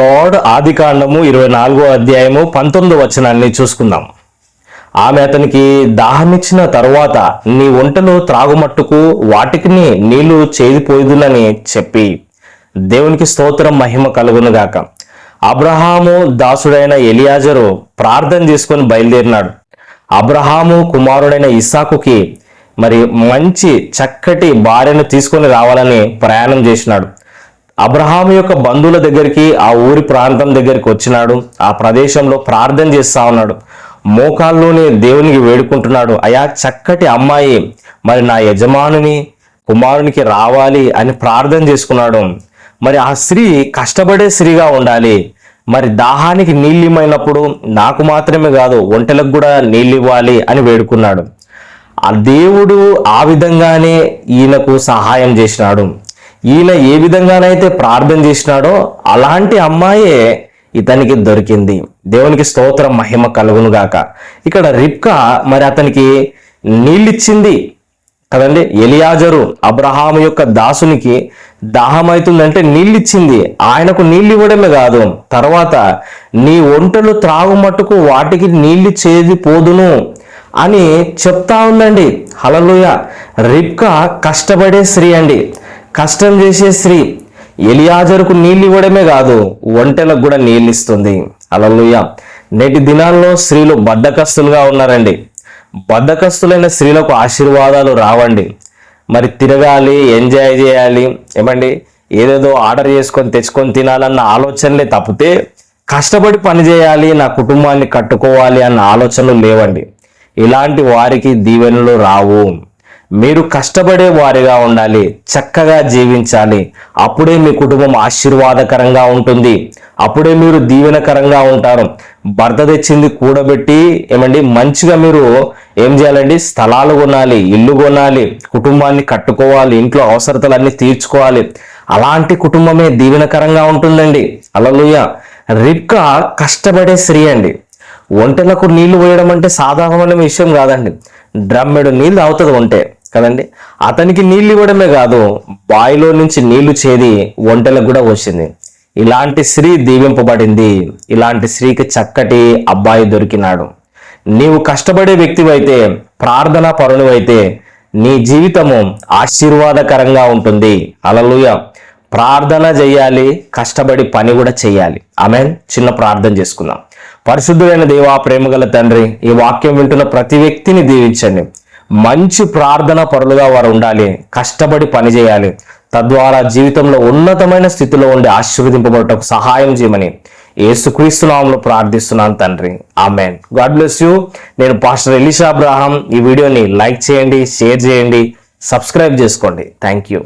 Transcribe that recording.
Lord ఆది కాండము ఇరవై నాలుగో అధ్యాయము పంతొమ్మిదో వచనాన్ని చూసుకుందాం. ఆమె అతనికి దాహమిచ్చిన తరువాత నీ ఒంటలో త్రాగుమట్టుకు వాటికి నీళ్ళు చేదిపోయిదునని చెప్పి దేవునికి స్తోత్రం మహిమ కలుగునుగాక అబ్రహాము దాసుడైన ఎలియాజరు ప్రార్థన చేసుకొని బయలుదేరినాడు. అబ్రహాము కుమారుడైన ఇస్సాకుకి మరి మంచి చక్కటి భార్యను తీసుకొని రావాలని ప్రయాణం చేసినాడు. అబ్రహాం యొక్క బంధువుల దగ్గరికి ఆ ఊరి ప్రాంతం దగ్గరికి వచ్చినాడు. ఆ ప్రదేశంలో ప్రార్థన చేస్తా ఉన్నాడు. మోకాల్లోనే దేవునికి వేడుకుంటున్నాడు. అయా చక్కటి అమ్మాయి. మరి నా యజమానుని కుమారునికి రావాలి అని ప్రార్థన చేసుకున్నాడు. మరి ఆ స్త్రీ కష్టపడే స్త్రీగా ఉండాలి. మరి దాహానికి నీళ్ళిమైనప్పుడు నాకు మాత్రమే కాదు ఒంటెలకు కూడా నీళ్ళు ఇవ్వాలి అని వేడుకున్నాడు. ఆ దేవుడు ఆ విధంగానే ఈయనకు సహాయం చేసినాడు. ఈయన ఏ విధంగానైతే ప్రార్థన చేసినాడో అలాంటి అమ్మాయే ఇతనికి దొరికింది. దేవునికి స్తోత్రం మహిమ కలుగును గాక ఇక్కడ రిప్కా మరి అతనికి నీళ్ళిచ్చింది కదండి? ఎలియాజరు అబ్రహాం యొక్క దాసునికి దాహమైతుందంటే నీళ్ళిచ్చింది. ఆయనకు నీళ్ళు ఇవ్వడమే కాదు. తర్వాత నీ ఒంటలు త్రాగుమట్టుకు వాటికి నీళ్ళు చేది పోదును అని చెప్తా ఉందండి. హలలుయ రిప్కా కష్టపడే స్త్రీ అండి. కష్టం చేసే స్త్రీ ఎలియాజరుకు నీళ్ళు ఇవ్వడమే కాదు ఒంటెలకు కూడా నీళ్ళు ఇస్తుంది అలలుయ నేటి దినాల్లో స్త్రీలు బద్దకస్తులుగా ఉన్నారండి. బద్దకస్తులైన స్త్రీలకు ఆశీర్వాదాలు రావండి. మరి తిరగాలి ఎంజాయ్ చేయాలి. ఏమండి? ఏదేదో ఆర్డర్ చేసుకొని తెచ్చుకొని తినాలన్న ఆలోచనలే తప్పితే కష్టపడి పని చేయాలి నా కుటుంబాన్ని కట్టుకోవాలి అన్న ఆలోచనలు లేవండి. ఇలాంటి వారికి దీవెనలు రావు. మీరు కష్టపడే వారిగా ఉండాలి చక్కగా జీవించాలి. అప్పుడే మీ కుటుంబం ఆశీర్వాదకరంగా ఉంటుంది. అప్పుడే మీరు దీవెనకరంగా ఉంటారు. భర్త తెచ్చింది కూడబెట్టి ఏమండి మంచిగా మీరు ఏం చేయాలండి? స్థలాలు కొనాలి ఇల్లు కొనాలి కుటుంబాన్ని కట్టుకోవాలి ఇంట్లో అవసరతలన్నీ తీర్చుకోవాలి. అలాంటి కుటుంబమే దీవెనకరంగా ఉంటుందండి. అలలుయ రిబ్కా కష్టపడే స్త్రీ అండి. ఒంటెలకు నీళ్ళు పోయడం అంటే సాధారణమైన విషయం కాదండి. డ్రమ్మెడు నీళ్ళు తాగుతుంది ఒంటె. కదండి? అతనికి నీళ్ళు ఇవ్వడమే కాదు బాయిలో నుంచి నీళ్ళు చేది ఒంటెలకు కూడా వచ్చింది ఇలాంటి స్త్రీ దీవింపబడింది. ఇలాంటి స్త్రీకి చక్కటి అబ్బాయి దొరికినాడు. నీవు కష్టపడే వ్యక్తివైతే ప్రార్థన పరునివైతే నీ జీవితము ఆశీర్వాదకరంగా ఉంటుంది. అలలుయ ప్రార్థన చేయాలి కష్టపడి పని కూడా చేయాలి. ఆమె చిన్న ప్రార్థన చేసుకుందాం. పరిశుద్ధుడైన దేవా ప్రేమగల తండ్రి ఈ వాక్యం వింటున్న ప్రతి వ్యక్తిని దీవించండి. మంచి ప్రార్థన పరులుగా వారు ఉండాలి కష్టపడి పని చేయాలి. తద్వారా జీవితంలో ఉన్నతమైన స్థితిలో ఉండి ఆశీర్వదింపబడటకు సహాయం చేయమని ఏసుక్రీస్తునామంలో ప్రార్థిస్తున్నాను తండ్రి. ఆమెన్. God bless you. నేను పాస్టర్ ఎలిషా అబ్రాహం. ఈ వీడియోని లైక్ చేయండి షేర్ చేయండి సబ్స్క్రైబ్ చేసుకోండి. Thank you.